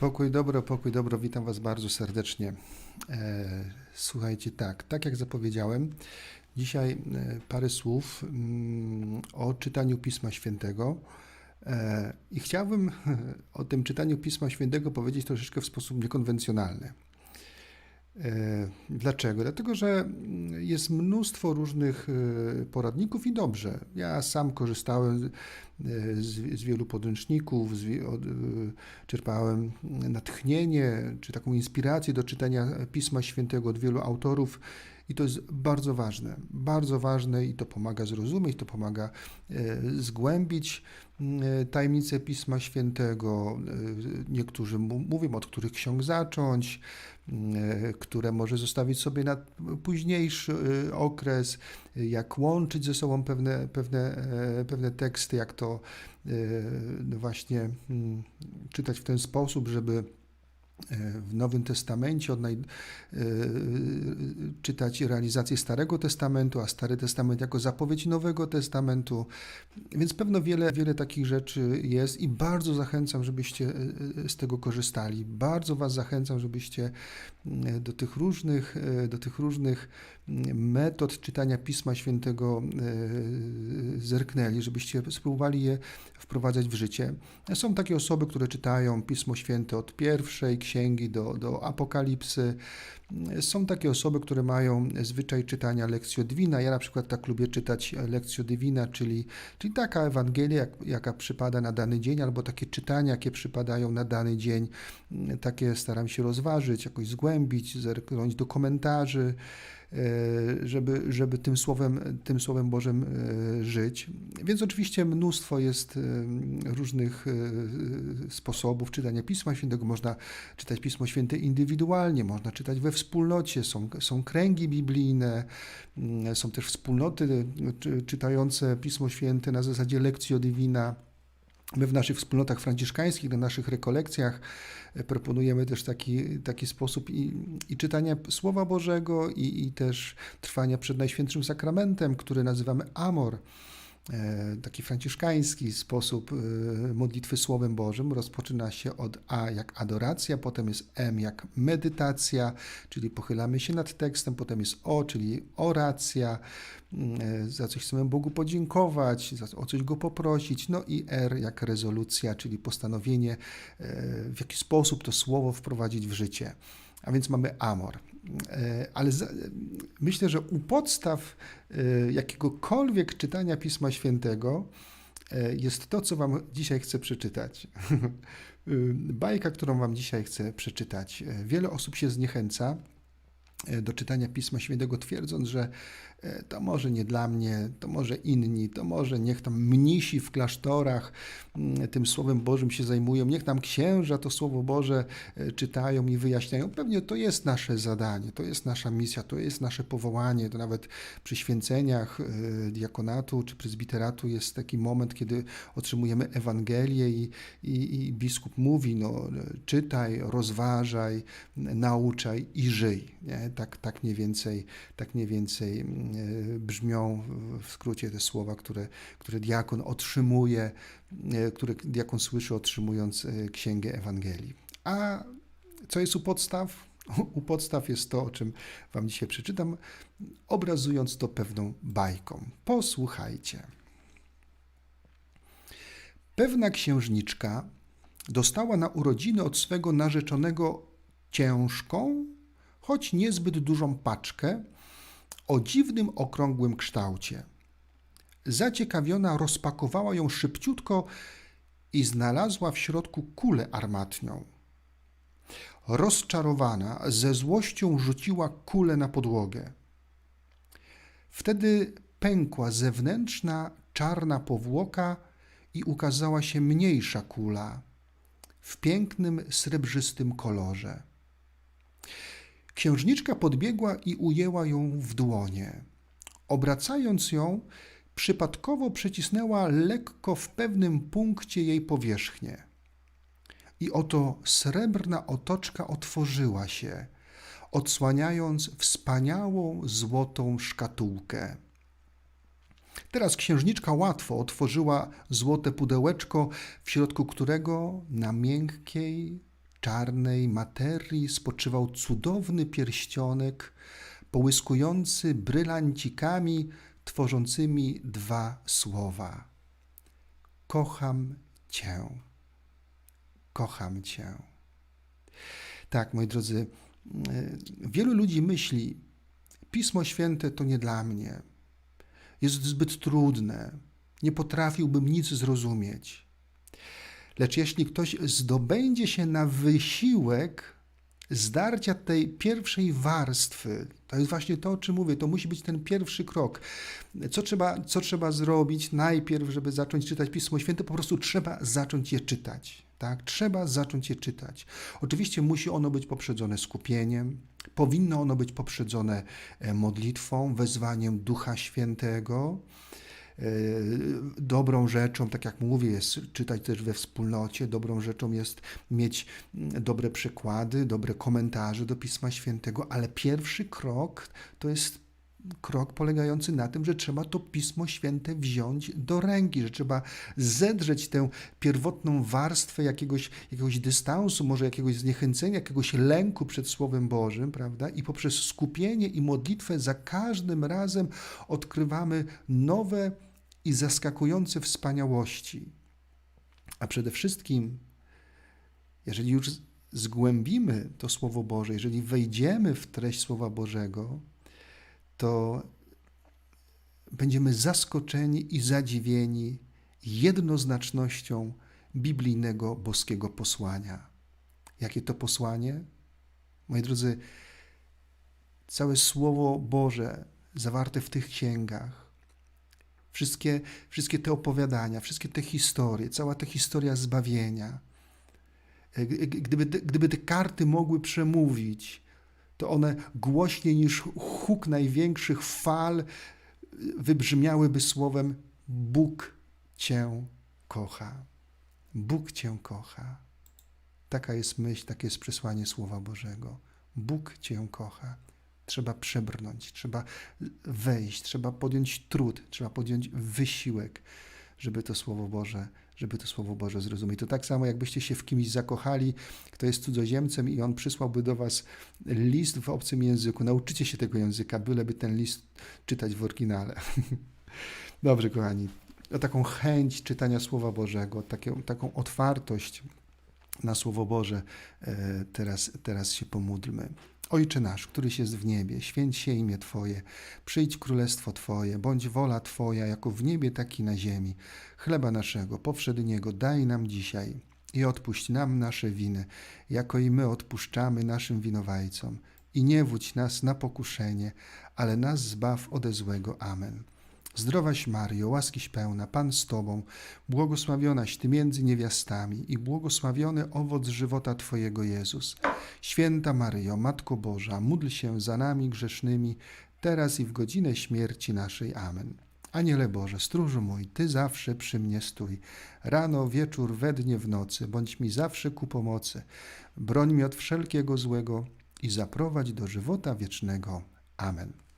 Pokój dobro, pokój dobro, witam Was bardzo serdecznie. E, Słuchajcie, tak, tak jak zapowiedziałem, dzisiaj e, parę słów mm, o czytaniu Pisma Świętego. E, I chciałbym o tym czytaniu Pisma Świętego powiedzieć troszeczkę w sposób niekonwencjonalny. E, Dlaczego? Dlatego, że jest mnóstwo różnych e, poradników i dobrze. Ja sam korzystałem e, z, z wielu podręczników, z, od, czerpałem natchnienie czy taką inspirację do czytania Pisma Świętego od wielu autorów. I to jest bardzo ważne, bardzo ważne i to pomaga zrozumieć, to pomaga e, zgłębić e, tajemnice Pisma Świętego. E, Niektórzy mówią, od których ksiąg zacząć, e, które może zostawić sobie na późniejszy okres, jak łączyć ze sobą pewne, pewne, pewne teksty, jak to no właśnie mm, czytać w ten sposób, żeby w Nowym Testamencie odnaj- e, czytać realizację Starego Testamentu, a Stary Testament jako zapowiedź Nowego Testamentu. Więc pewno wiele, wiele takich rzeczy jest i bardzo zachęcam, żebyście e, e, z tego korzystali. Bardzo Was zachęcam, żebyście do tych różnych, e, do tych różnych mm, metod czytania Pisma Świętego e, zerknęli, żebyście spróbowali je wprowadzać w życie. Są takie osoby, które czytają Pismo Święte od pierwszej księgi do, do Apokalipsy. Są takie osoby, które mają zwyczaj czytania Lectio Divina. Ja na przykład tak lubię czytać Lectio Divina, czyli, czyli taka Ewangelia, jak, jaka przypada na dany dzień, albo takie czytania, jakie przypadają na dany dzień. Takie staram się rozważyć, jakoś zgłębić, zerknąć do komentarzy, żeby, żeby tym, słowem, tym Słowem Bożym e, żyć. Więc oczywiście mnóstwo jest e, różnych e, sposobów czytania Pisma Świętego. Można czytać Pismo Święte indywidualnie, można czytać we wspólnocie, są, są kręgi biblijne, mm, są też wspólnoty czy, czytające Pismo Święte na zasadzie Lectio Divina. My w naszych wspólnotach franciszkańskich, na naszych rekolekcjach e, proponujemy też taki, taki sposób i, i czytania Słowa Bożego, i, i też trwania przed Najświętszym Sakramentem, który nazywamy Amor. E, Taki franciszkański sposób e, modlitwy Słowem Bożym rozpoczyna się od A jak adoracja, potem jest M jak medytacja, czyli pochylamy się nad tekstem, potem jest O, czyli oracja, mm, e, za coś chcemy Bogu podziękować, o coś Go poprosić, no i R jak rezolucja, czyli postanowienie, w jaki sposób to słowo wprowadzić w życie. A więc mamy amor. E, Ale za, myślę, że u podstaw e, jakiegokolwiek czytania Pisma Świętego e, jest to, co Wam dzisiaj chcę przeczytać. Bajka, którą Wam dzisiaj chcę przeczytać. Wiele osób się zniechęca do czytania Pisma Świętego, twierdząc, że e, to może nie dla mnie, to może inni, to może niech tam mnisi w klasztorach mm, tym Słowem Bożym się zajmują, niech tam księża to Słowo Boże e, czytają i wyjaśniają. Pewnie to jest nasze zadanie, to jest nasza misja, to jest nasze powołanie. To nawet przy święceniach e, diakonatu czy prezbiteratu jest taki moment, kiedy otrzymujemy Ewangelię i, i, i biskup mówi, no, czytaj, rozważaj, nauczaj i żyj. Nie? Tak, tak mniej więcej, tak mniej więcej mm, e, brzmią w skrócie te słowa, które, które diakon otrzymuje, e, które diakon słyszy otrzymując e, księgę Ewangelii. A co jest u podstaw? U podstaw jest to, o czym Wam dzisiaj przeczytam, obrazując to pewną bajką. Posłuchajcie. Pewna księżniczka dostała na urodziny od swego narzeczonego ciężką, choć niezbyt dużą paczkę o dziwnym okrągłym kształcie. Zaciekawiona rozpakowała ją szybciutko i znalazła w środku kulę armatnią. Rozczarowana, ze złością rzuciła kulę na podłogę. Wtedy pękła zewnętrzna czarna powłoka i ukazała się mniejsza kula w pięknym srebrzystym kolorze. Księżniczka podbiegła i ujęła ją w dłonie. Obracając ją, przypadkowo przycisnęła lekko w pewnym punkcie jej powierzchnię. I oto srebrna otoczka otworzyła się, odsłaniając wspaniałą złotą szkatułkę. Teraz księżniczka łatwo otworzyła złote pudełeczko, w środku którego na miękkiej, czarnej materii spoczywał cudowny pierścionek, połyskujący brylancikami, tworzącymi dwa słowa: Kocham Cię. Kocham Cię. Tak, moi drodzy, wielu ludzi myśli, Pismo Święte to nie dla mnie. Jest zbyt trudne. Nie potrafiłbym nic zrozumieć. Lecz jeśli ktoś zdobędzie się na wysiłek zdarcia tej pierwszej warstwy, to jest właśnie to, o czym mówię, to musi być ten pierwszy krok. Co trzeba, co trzeba zrobić najpierw, żeby zacząć czytać Pismo Święte? Po prostu trzeba zacząć je czytać. Tak? Trzeba zacząć je czytać. Oczywiście musi ono być poprzedzone skupieniem, powinno ono być poprzedzone e, modlitwą, wezwaniem Ducha Świętego. E, dobrą rzeczą, tak jak mówię, jest czytać też we wspólnocie. Dobrą rzeczą jest mieć mm, dobre przykłady, dobre komentarze do Pisma Świętego, ale pierwszy krok to jest krok polegający na tym, że trzeba to Pismo Święte wziąć do ręki, że trzeba zedrzeć tę pierwotną warstwę jakiegoś, jakiegoś dystansu, może jakiegoś zniechęcenia, jakiegoś lęku przed Słowem Bożym, prawda? I poprzez skupienie i modlitwę za każdym razem odkrywamy nowe i zaskakujące wspaniałości. A przede wszystkim, jeżeli już zgłębimy to Słowo Boże, jeżeli wejdziemy w treść Słowa Bożego, to będziemy zaskoczeni i zadziwieni jednoznacznością biblijnego boskiego posłania. Jakie to posłanie? Moi drodzy, całe Słowo Boże zawarte w tych księgach, wszystkie, wszystkie te opowiadania, wszystkie te historie, cała ta historia zbawienia, gdyby te, gdyby te karty mogły przemówić, to one głośniej niż huk największych fal wybrzmiałyby słowem: Bóg Cię kocha. Bóg Cię kocha. Taka jest myśl, takie jest przesłanie Słowa Bożego. Bóg Cię kocha. Trzeba przebrnąć, trzeba wejść, trzeba podjąć trud, trzeba podjąć wysiłek, żeby to Słowo Boże żeby to Słowo Boże zrozumieć. To tak samo, jakbyście się w kimś zakochali, kto jest cudzoziemcem i on przysłałby do was list w obcym języku. Nauczycie się tego języka, byleby ten list czytać w oryginale. Dobrze, kochani. O taką chęć czytania Słowa Bożego, taką, taką otwartość na Słowo Boże e, teraz, teraz się pomódlmy. Ojcze nasz, któryś jest w niebie, święć się imię Twoje, przyjdź królestwo Twoje, bądź wola Twoja, jako w niebie, tak i na ziemi. Chleba naszego powszedniego daj nam dzisiaj i odpuść nam nasze winy, jako i my odpuszczamy naszym winowajcom. I nie wódź nas na pokuszenie, ale nas zbaw ode złego. Amen. Zdrowaś Mario, łaskiś pełna, Pan z Tobą, błogosławionaś Ty między niewiastami i błogosławiony owoc żywota Twojego Jezus. Święta Maryjo, Matko Boża, módl się za nami grzesznymi, teraz i w godzinę śmierci naszej. Amen. Aniele Boże, stróżu mój, Ty zawsze przy mnie stój. Rano, wieczór, we dnie, w nocy, bądź mi zawsze ku pomocy. Broń mi od wszelkiego złego i zaprowadź do żywota wiecznego. Amen.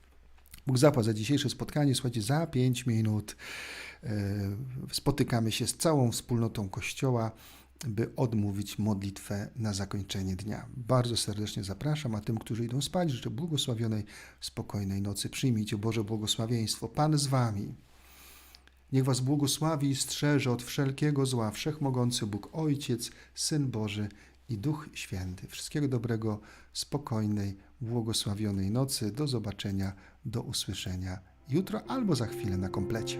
Bóg zapłać za dzisiejsze spotkanie. Słuchajcie, za pięć minut e, spotykamy się z całą wspólnotą Kościoła, by odmówić modlitwę na zakończenie dnia. Bardzo serdecznie zapraszam, a tym, którzy idą spać, życzę błogosławionej, spokojnej nocy. Przyjmijcie Boże błogosławieństwo. Pan z wami. Niech was błogosławi i strzeże od wszelkiego zła wszechmogący Bóg Ojciec, Syn Boży i Duch Święty. Wszystkiego dobrego, spokojnej, błogosławionej nocy. Do zobaczenia, do usłyszenia jutro albo za chwilę na komplecie.